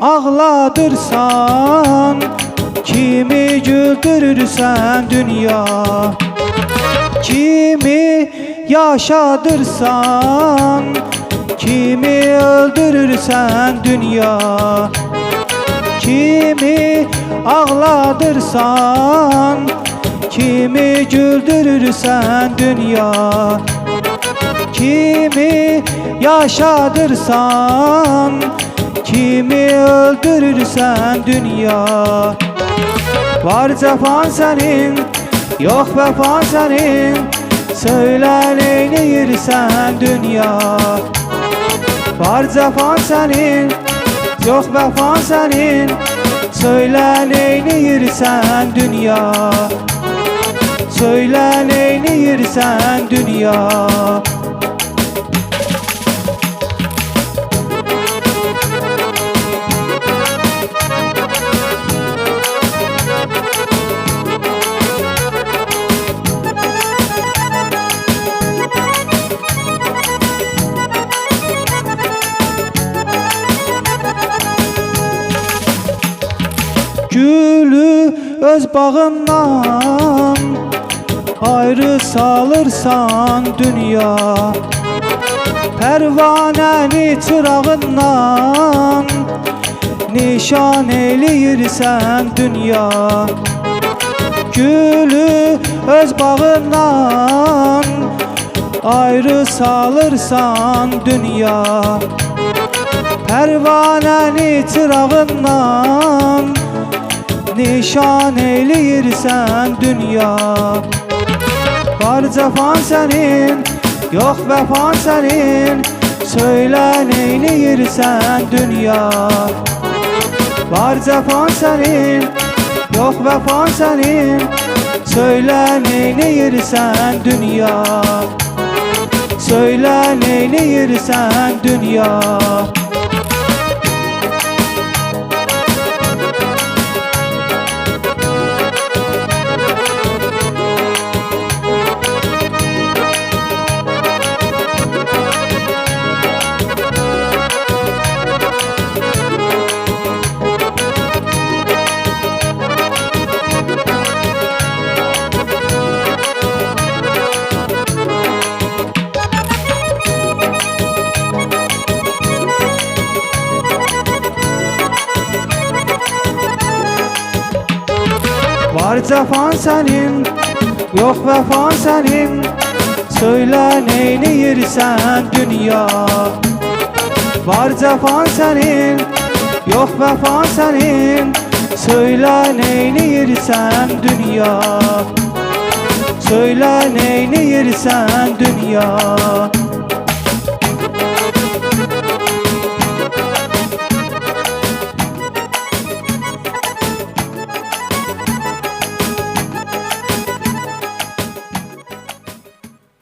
ağladırsan Kimi güldürürsen dünya Kimi yaşadırsan Kimi öldürürsen dünya Kimi ağladırsan Kimi güldürürsen dünya Kimi yaşadırsan Kimi öldürürsen dünya. Var cefan senin Yok vefan senin. Söyle neyleyirsen dünya. Var cefan senin Yok vefan senin. Söyle neyleyirsen dünya. Söyle neyleyirsen dünya Gülü öz bağından Ayrı salırsan dünya. Pervaneni çırağından Nişan eləyirsən dünya. Gülü öz bağından Ayrı salırsan dünya. Pervaneni çırağından Nişan eləyirsən dünya. Var cəfan sənin, yox vəfan sənin Söylə neyləyirsən dünya. Var cəfan sənin, yox vəfan sənin Söylə neyləyirsən dünya. Söylə neyləyirsən dünya Var cəfan sənin, yox vəfan sənin Söylə neyləyirsən dünya. Var cəfan sənin, yox vəfan sənin Söylə neyləyirsən dünya. Söylə neyləyirsən dünya